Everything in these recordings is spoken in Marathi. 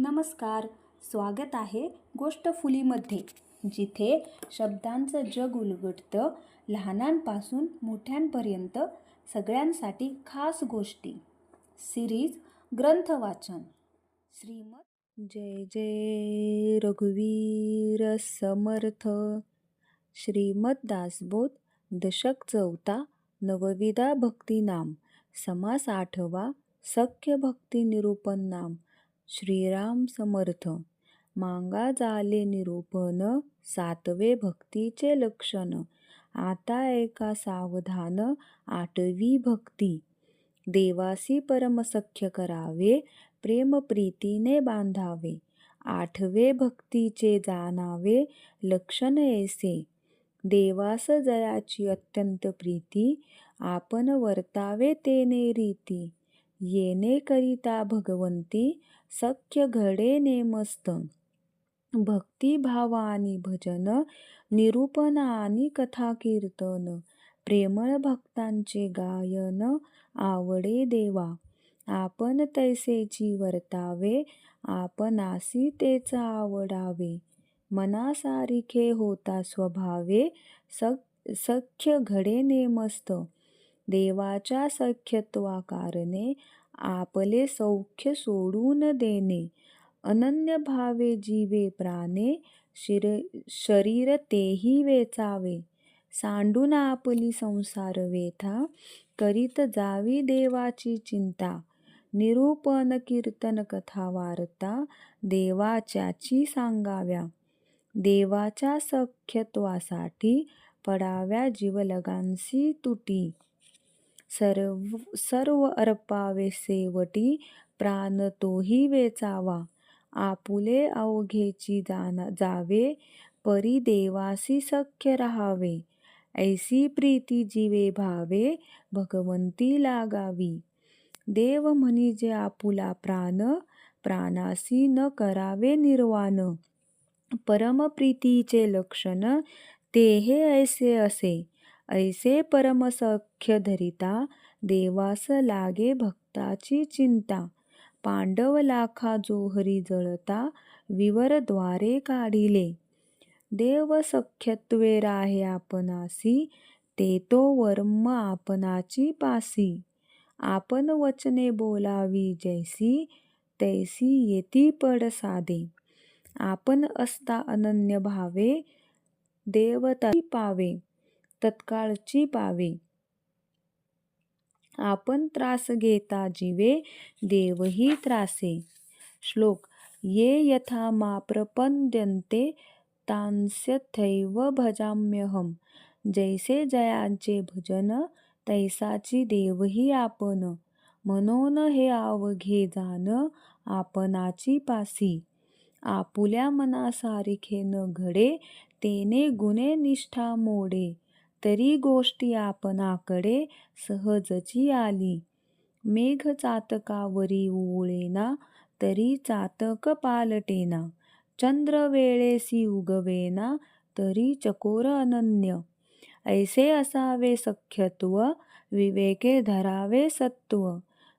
नमस्कार स्वागत आहे गोष्ट फुलीमध्ये जिथे शब्दांचं जग उलगडतं लहानांपासून मोठ्यांपर्यंत सगळ्यांसाठी खास गोष्टी. सिरीज ग्रंथ वाचन श्रीमद जय जय रघुवीर समर्थ. श्रीमद दासबोध दशक चौथा नवविदा भक्ती नाम समास आठवा सख्य भक्ती निरूपण नाम. श्रीराम समर्थ. मांगा झाले निरूपण सातवे भक्तीचे लक्षण. आता एका सावधान आठवी भक्ती. देवासी परमसख्य करावे प्रेम प्रीतीने बांधावे. आठवे भक्तीचे जाणावे लक्षण ऐसे. देवास जयाची अत्यंत प्रीती आपण वर्तावे तेने रीती. येणे करिता भगवंती सख्य घडे नेमस्त. भक्तिभावानी भजन निरूपण आणि कथा कीर्तन. प्रेमळ भक्तांचे गायन आवडे देवा. आपण तैसेची वर्तावे आपणासी तेच आवडावे. मनासारिखे होता स्वभावे सख सख्य घडे नेमस्त. देवाच्या सख्यत्वा कारणे आपले सौख्य सोडून देणे. अनन्य भावे जीवे प्राणे शिर शरीर तेही वेचावे. सांडून आपली संसार वेथा करीत जावी देवाची चिंता. निरूपण कीर्तन कथा वार्ता देवाच्याची सांगाव्या. देवाच्या सख्यत्वासाठी पडाव्या जीवलगांसी तुटी. सर्व सर्व अर्पावे सेवटी प्राण तोही वेचावा. आपुले अवघेची जाना जावे परी देवासी सख्य राहावे. ऐसी प्रीती जीवे भावे भगवंती लागावी. देव म्हणजे आपुला प्राण प्राणासी न करावे निर्वाण. परमप्रीतीचे लक्षण ते हे ऐसे असे. ऐसे परमसख्य धरिता देवास लागे भक्ताची चिंता. पांडव लाखा जोहरी जळता विवरद्वारे काढिले. देव सख्यत्वे राहे आपणासी ते तो वर्म आपणाची पासी. आपण वचने बोलावी जैसी तैसी येती पड साधे आपण असता अनन्य भावे देवता पावे. तत्काळची पावे. आपण त्रास घेता जीवे देवही त्रासे. श्लोक ये यथा मा प्रपद्यन्ते तांस्यथैव भजाम्यहम. जैसे जयांचे भजन तैसाची देवही आपण म्हणून हे आवघे जाण आपणाची पासी. आपुल्या मनासारखे न घडे तेने गुणे निष्ठा मोडे. तरी गोष्टी आपणाकडे सहजची आली. मेघ चातकावरी उवळेना तरी चातक पालटेना. चंद्र वेळेसी उगवेना तरी चकोर अनन्य. ऐसे असावे सख्यत्व विवेके धरावे सत्व.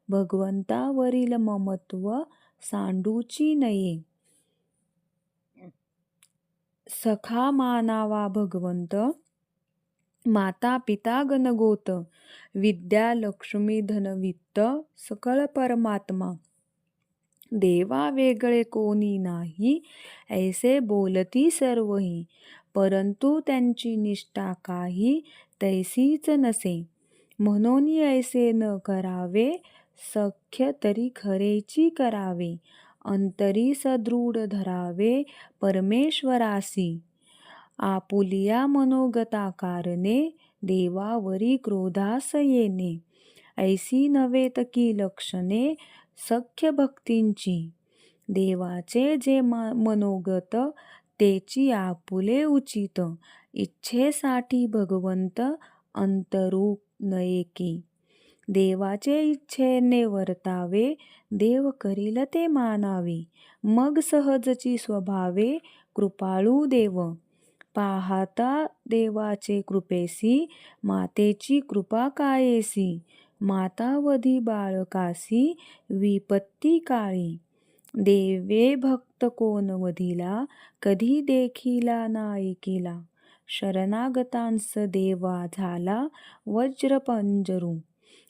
भगवंतावरील ममत्व सांडूची नये. सखा मानावा भगवंत माता पिता गणगोत विद्या लक्ष्मी धनवित्त सकळ परमात्मा देवा वेगळे कोणी नाही ऐसे बोलती सर्वही परंतु त्यांची निष्ठा काही तैसीच नसे. म्हणून ऐसे न करावे सख्य तरी खरेची करावे अंतरी सदृढ धरावे परमेश्वरासी. आपुलिया मनोगता कारणे देवावरी क्रोधास येणे ऐसी नव्हेत की लक्षणे सख्य भक्तींची. देवाचे जे मनोगत तेची आपुले उचित. इच्छेसाठी भगवंत अंतरू नयेकी देवाचे इच्छेने वर्तावे देव करील ते मानावे. मग सहजची स्वभावे कृपाळू देव. पाहता देवाचे कृपेसी मातेची कृपा कायेसी मातावधी बाळकासी विपत्ती काळी. देवे भक्त कोण कधी देखिला ना केला. शरणागतांस देवा झाला वज्रपंजरू.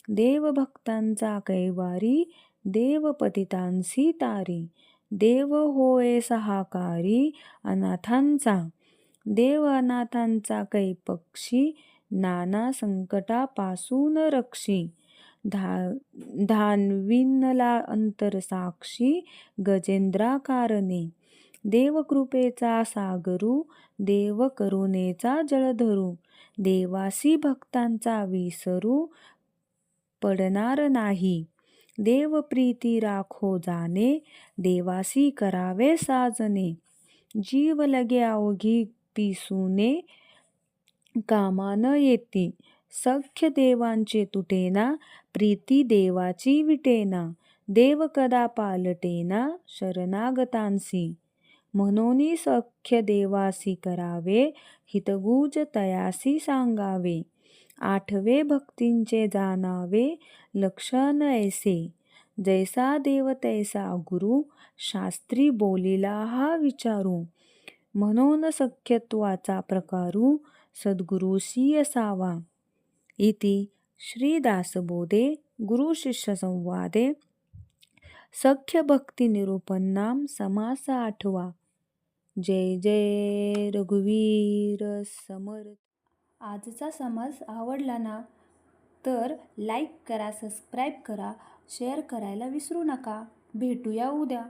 देवभक्तांचा कैवारी देवपतितांसी तारी. देव होय सहाकारी अनाथांचा. देवनाथांचा कैपक्षी नाना संकटापासून रक्षी. धा धान्विनला अंतरसाक्षी गजेंद्राकारणे. देवकृपेचा सागरू देव करुणेचा जलधरू. देवासी भक्तांचा विसरू पडणार नाही. देव प्रीती राखो जाणे देवासी करावे साजने जीव लगे अवघी पिसूने न येती. सख्य देवांचे तुटेना प्रीती देवाची विटेना देव कदा पालटेना शरणागतांसी. म्हणून सख्य देवासी करावे हितगुज तयासी सांगावे. आठवे भक्तींचे जाणावे लक्षण ऐसे. जैसा देव तैसा गुरु शास्त्री बोलिला हा विचारू. म्हणून सख्यत्वाचा प्रकारू सद्गुरुशी असावा इति श्रीदासबोधे गुरुशिष्यसंवादे सख्यभक्तिनिरूपणाम समास आठवा. जय जय रघुवीर समर्थ. आजचा समास आवडला ना? तर लाईक करा सबस्क्राईब करा शेअर करायला विसरू नका. भेटूया उद्या.